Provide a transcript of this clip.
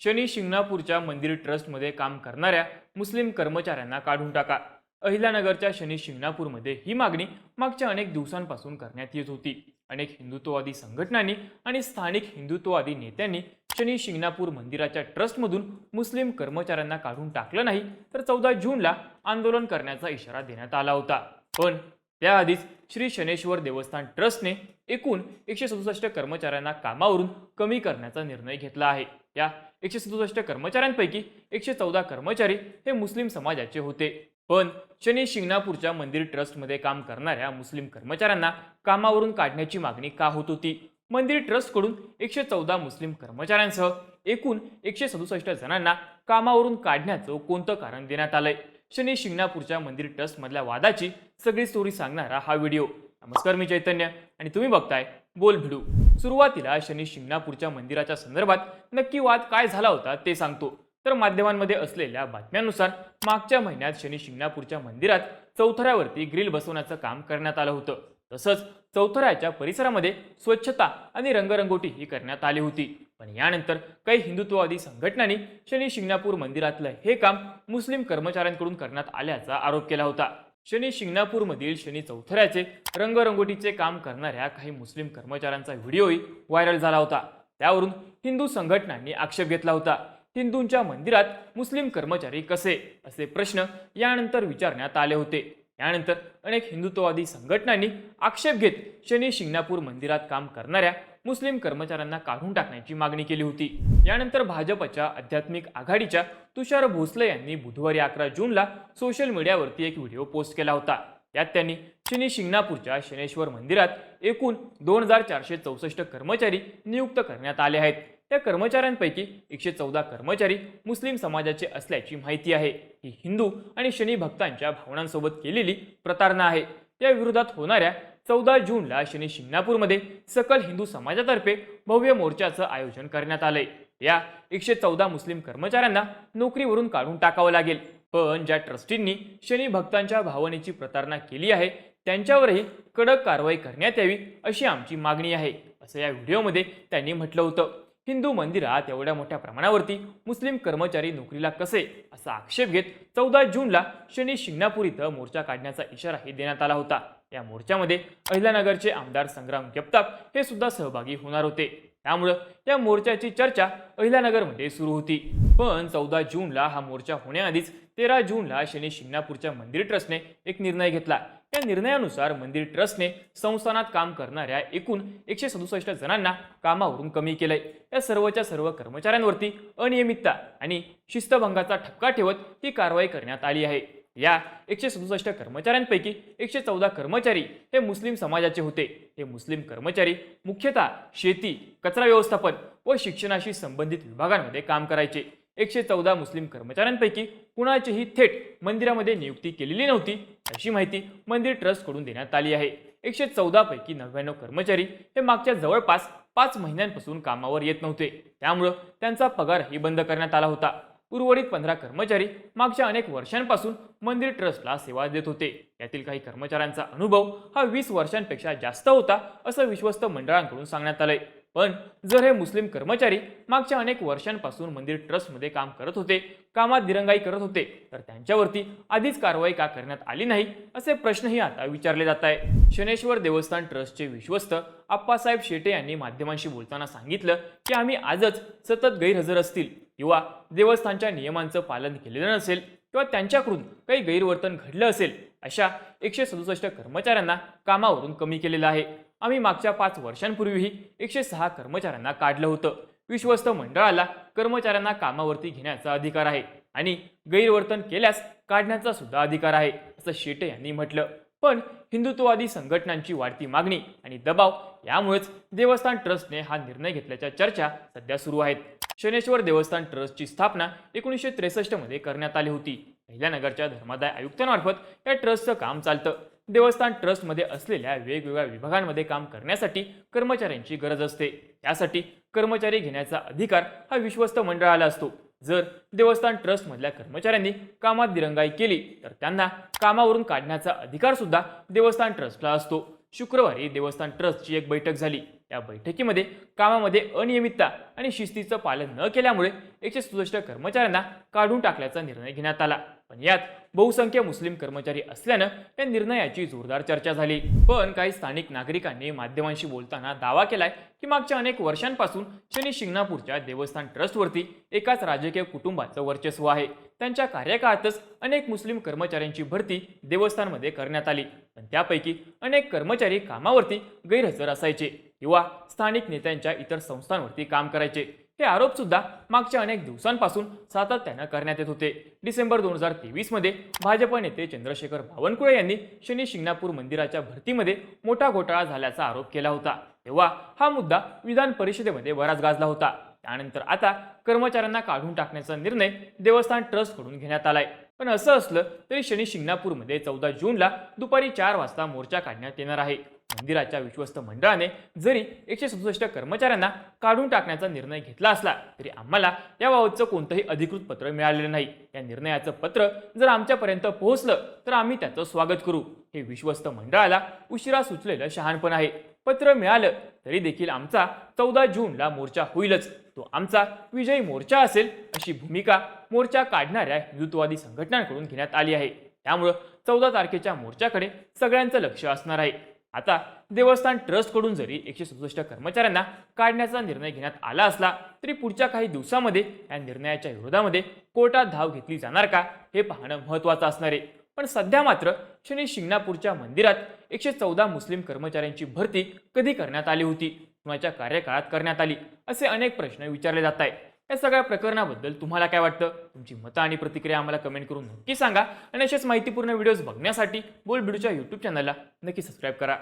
शनी शिंगणापूरच्या मंदिर ट्रस्टमध्ये काम करणाऱ्या मुस्लिम कर्मचाऱ्यांना काढून टाका. अहिल्यानगरच्या शनी शिंगणापूरमध्ये ही मागणी मागच्या अनेक दिवसांपासून करण्यात येत होती. अनेक हिंदुत्ववादी संघटनांनी आणि स्थानिक हिंदुत्ववादी नेत्यांनी शनी शिंगणापूर मंदिराच्या ट्रस्टमधून मुस्लिम कर्मचाऱ्यांना काढून टाकलं नाही तर चौदा जूनला आंदोलन करण्याचा इशारा देण्यात आला होता. पण त्याआधीच श्री शनेश्वर देवस्थान ट्रस्टने एकूण एकशे सदुसष्ट कर्मचाऱ्यांना कामावरून कमी करण्याचा निर्णय घेतला आहे. या एकशे सदुसष्ट कर्मचाऱ्यांपैकी एकशे चौदा कर्मचारी हे मुस्लिम समाजाचे होते. पण शनी शिंगणापूरच्या मंदिर ट्रस्टमध्ये काम करणाऱ्या मुस्लिम कर्मचाऱ्यांना कामावरून काढण्याची मागणी का होत होती? मंदिर ट्रस्टकडून एकशे चौदा मुस्लिम कर्मचाऱ्यांसह एकूण एकशे सदुसष्ट जणांना कामावरून काढण्याचं कोणतं कारण देण्यात आलंय? शनी शिंगणापूरच्या मंदिर ट्रस्टमधल्या वादाची सगळी स्टोरी सांगणारा हा व्हिडिओ नमस्कार मी चैतन्य आणि तुम्ही बघताय बोल भिडू. सुरुवातीला शनी शिंगणापूरच्या मंदिराच्या संदर्भात नक्की वाद काय झाला होता ते सांगतो. तर माध्यमांमध्ये असलेल्या बातम्यांनुसार मागच्या महिन्यात शनी शिंगणापूरच्या मंदिरात चौथऱ्यावरती ग्रिल बसवण्याचं काम करण्यात आलं होतं. तसंच चौथऱ्याच्या परिसरामध्ये स्वच्छता आणि रंगरंगोटी ही करण्यात आली होती. पण यानंतर काही हिंदुत्ववादी संघटनांनी शनी शिंगणापूर मंदिरातलं हे काम मुस्लिम कर्मचाऱ्यांकडून करण्यात आल्याचा आरोप केला होता. शनी शिंगणापूरमधील शनी चौथऱ्याचे रंगरंगोटीचे काम करणाऱ्या काही मुस्लिम कर्मचाऱ्यांचा व्हिडिओही व्हायरल झाला होता. त्यावरून हिंदू संघटनांनी आक्षेप घेतला होता. हिंदूंच्या मंदिरात मुस्लिम कर्मचारी कसे? असे प्रश्न यानंतर विचारण्यात आले होते. यानंतर अनेक हिंदुत्ववादी संघटनांनी आक्षेप घेत शनी शिंगणापूर मंदिरात काम करणाऱ्या मुस्लिम कर्मचाऱ्यांना काढून टाकण्याची मागणी केली होती. यानंतर भाजपच्या आध्यात्मिक आघाडीच्या तुषार भोसले यांनी बुधवारी अकरा जूनला सोशल मीडियावरती एक व्हिडिओ पोस्ट केला होता. यात त्यांनी शनी शिंगणापूरच्या शनेश्वर मंदिरात एकूण दोन हजार चारशे चौसष्ट कर्मचारी नियुक्त करण्यात आले आहेत. त्या कर्मचाऱ्यांपैकी एकशे चौदा कर्मचारी मुस्लिम समाजाचे असल्याची माहिती आहे. ही हिंदू आणि शनी भक्तांच्या भावनांसोबत केलेली प्रतारणा आहे. या विरोधात होणाऱ्या चौदा जूनला शनी शिंगणापूरमध्ये सकल हिंदू समाजातर्फे भव्य मोर्चाचं आयोजन करण्यात आलंय. या एकशे चौदा मुस्लिम कर्मचाऱ्यांना नोकरीवरून काढून टाकावं लागेल. पण ज्या ट्रस्टींनी शनी भक्तांच्या भावनेची प्रतारणा केली आहे त्यांच्यावरही कडक कारवाई करण्यात यावी अशी आमची मागणी आहे असं या व्हिडिओमध्ये त्यांनी म्हटलं होतं. हिंदू मंदिरात एवढ्या मोठ्या प्रमाणावरती मुस्लिम कर्मचारी नोकरीला कसे असा आक्षेप घेत चौदा जूनला शनी शिंगणापूर इथं मोर्चा काढण्याचा इशाराही देण्यात आला होता. या मोर्चामध्ये अहिल्यानगरचे आमदार संग्राम जगताप हे सुद्धा सहभागी होणार होते. त्यामुळं या मोर्चाची चर्चा अहिल्यानगरमध्ये सुरू होती. पण चौदा जूनला हा मोर्चा होण्याआधीच तेरा जूनला शनी शिंगणापूरच्या मंदिर ट्रस्टने एक निर्णय घेतला. या निर्णयानुसार मंदिर ट्रस्टने संस्थानात काम करणाऱ्या एकूण एकशे सदुसष्ट जणांना कामावरून कमी केलंय. या सर्वच्या सर्व कर्मचाऱ्यांवरती अनियमितता आणि शिस्तभंगाचा ठपका ठेवत ही कारवाई करण्यात आली आहे. या एकशे सदुसष्ट कर्मचाऱ्यांपैकी एकशे चौदा कर्मचारी हे मुस्लिम समाजाचे होते. हे मुस्लिम कर्मचारी मुख्यतः शेती कचरा व्यवस्थापन व शिक्षणाशी संबंधित विभागांमध्ये काम करायचे. एकशे चौदा मुस्लिम कर्मचाऱ्यांपैकी कुणाचीही थेट मंदिरामध्ये नियुक्ती केलेली नव्हती अशी माहिती मंदिर ट्रस्टकडून देण्यात आली आहे. एकशे चौदापैकी नव्याण्णव कर्मचारी हे मागच्या जवळपास पाच महिन्यांपासून कामावर येत नव्हते. त्यामुळं त्यांचा पगारही बंद करण्यात आला होता. उर्वरित पंधरा कर्मचारी मागच्या अनेक वर्षांपासून मंदिर ट्रस्टला सेवा देत होते. यातील काही कर्मचाऱ्यांचा अनुभव हा वीस वर्षांपेक्षा जास्त होता असं विश्वस्त मंडळांकडून सांगण्यात आलंय. पण जर हे मुस्लिम कर्मचारी मागच्या अनेक वर्षांपासून मंदिर ट्रस्टमध्ये काम करत होते कामात दिरंगाई करत होते तर त्यांच्यावरती आधीच कारवाई का करण्यात आली नाही असे प्रश्नही आता विचारले जात आहे. शनेश्वर देवस्थान ट्रस्टचे विश्वस्त आप्पासाहेब शेटे यांनी माध्यमांशी बोलताना सांगितलं की आम्ही आजच सतत गैरहजर असतील किंवा देवस्थानच्या नियमांचं पालन केलेलं नसेल किंवा त्यांच्याकडून काही गैरवर्तन घडलं असेल अशा एकशे सदुसष्ट कर्मचाऱ्यांना कामावरून कमी केलेलं आहे. आम्ही मागच्या पाच वर्षांपूर्वीही एकशे सहा कर्मचाऱ्यांना काढलं होतं. विश्वस्त मंडळाला कर्मचाऱ्यांना कामावरती घेण्याचा अधिकार आहे आणि गैरवर्तन केल्यास काढण्याचा सुद्धा अधिकार आहे असं शेटे यांनी म्हटलं. पण हिंदुत्ववादी संघटनांची वाढती मागणी आणि दबाव यामुळेच देवस्थान ट्रस्टने हा निर्णय घेतल्याच्या चर्चा सध्या सुरू आहेत. शनेश्वर देवस्थान ट्रस्टची स्थापना एकोणीसशे त्रेसष्टमध्ये करण्यात आली होती. अहिल्यानगरच्या धर्मादाय आयुक्तांमार्फत या ट्रस्टचं काम चालतं. देवस्थान ट्रस्टमध्ये असलेल्या वेगवेगळ्या विभागांमध्ये काम करण्यासाठी कर्मचाऱ्यांची गरज असते. त्यासाठी कर्मचारी घेण्याचा अधिकार हा विश्वस्त मंडळाला असतो. जर देवस्थान ट्रस्टमधल्या कर्मचाऱ्यांनी कामात दिरंगाई केली तर त्यांना कामावरून काढण्याचा अधिकार सुद्धा देवस्थान ट्रस्टला असतो. शुक्रवारी देवस्थान ट्रस्टची एक बैठक झाली. या बैठकीमध्ये कामामध्ये अनियमितता आणि शिस्तीचं पालन न केल्यामुळे एकशे सदुसष्ट कर्मचाऱ्यांना काढून टाकल्याचा निर्णय घेण्यात आला. पण यात बहुसंख्य मुस्लिम कर्मचारी असल्यानं या निर्णयाची जोरदार चर्चा झाली. पण काही स्थानिक नागरिकांनी माध्यमांशी बोलताना दावा केलाय की मागच्या अनेक वर्षांपासून शनी शिंगणापूरच्या देवस्थान ट्रस्टवरती एकाच राजकीय कुटुंबाचं वर्चस्व आहे. त्यांच्या कार्यकाळातच अनेक मुस्लिम कर्मचाऱ्यांची भरती देवस्थानमध्ये करण्यात आली. पण त्यापैकी अनेक कर्मचारी कामावरती गैरहजर असायचे. किंवा स्थानिक नेत्यांच्या इतर संस्थांवरती काम करायचे. हे आरोप सुद्धा मागच्या अनेक दिवसांपासून सातत्यानं करण्यात येत होते. डिसेंबर दोन हजार तेवीसमध्ये भाजप नेते चंद्रशेखर बावनकुळे यांनी शनी शिंगणापूर मंदिराच्या भरतीमध्ये मोठा घोटाळा झाल्याचा आरोप केला होता. तेव्हा हा मुद्दा विधान परिषदेमध्ये बराच गाजला होता. त्यानंतर आता कर्मचाऱ्यांना काढून टाकण्याचा निर्णय देवस्थान ट्रस्टकडून घेण्यात आलाय. पण असं असलं तरी शनी शिंगणापूरमध्ये चौदा जूनला दुपारी चार वाजता मोर्चा काढण्यात येणार आहे. मंदिराच्या विश्वस्त मंडळाने जरी एकशे सदुसष्ट कर्मचाऱ्यांना काढून टाकण्याचा निर्णय घेतला असला तरी आम्हाला याबाबतचं कोणतंही अधिकृत पत्र मिळालेलं नाही. या निर्णयाचं पत्र जर आमच्यापर्यंत पोहोचलं तर आम्ही त्याचं स्वागत करू. हे विश्वस्त मंडळाला उशिरा सुचलेलं शहाणपण आहे. पत्र मिळालं तरी देखील आमचा चौदा जूनला मोर्चा होईलच. तो आमचा विजयी मोर्चा असेल अशी भूमिका मोर्चा काढणाऱ्या हिंदुत्ववादी संघटनांकडून घेण्यात आली आहे. त्यामुळं चौदा तारखेच्या मोर्चाकडे सगळ्यांचं लक्ष असणार आहे. आता देवस्थान ट्रस्टकडून जरी एकशे सदुसष्ट कर्मचाऱ्यांना काढण्याचा निर्णय घेण्यात आला असला तरी पुढच्या काही दिवसामध्ये या निर्णयाच्या विरोधामध्ये कोर्टात धाव घेतली जाणार का हे पाहणं महत्त्वाचं असणार आहे. पण सध्या मात्र शनी शिंगणापूरच्या मंदिरात एकशे चौदा मुस्लिम कर्मचाऱ्यांची भरती कधी करण्यात आली होती? कुणाच्या कार्यकाळात करण्यात आली? असे अनेक प्रश्न विचारले जात आहेत. या सगळ्या प्रकरणाबद्दल तुम्हाला काय वाटतं? तुमची मतं आणि प्रतिक्रिया आम्हाला कमेंट करून नक्की सांगा. आणि अशाच माहितीपूर्ण व्हिडिओज बघण्यासाठी बोलबिडूच्या यूट्यूब चॅनलला नक्की सबस्क्राईब करा.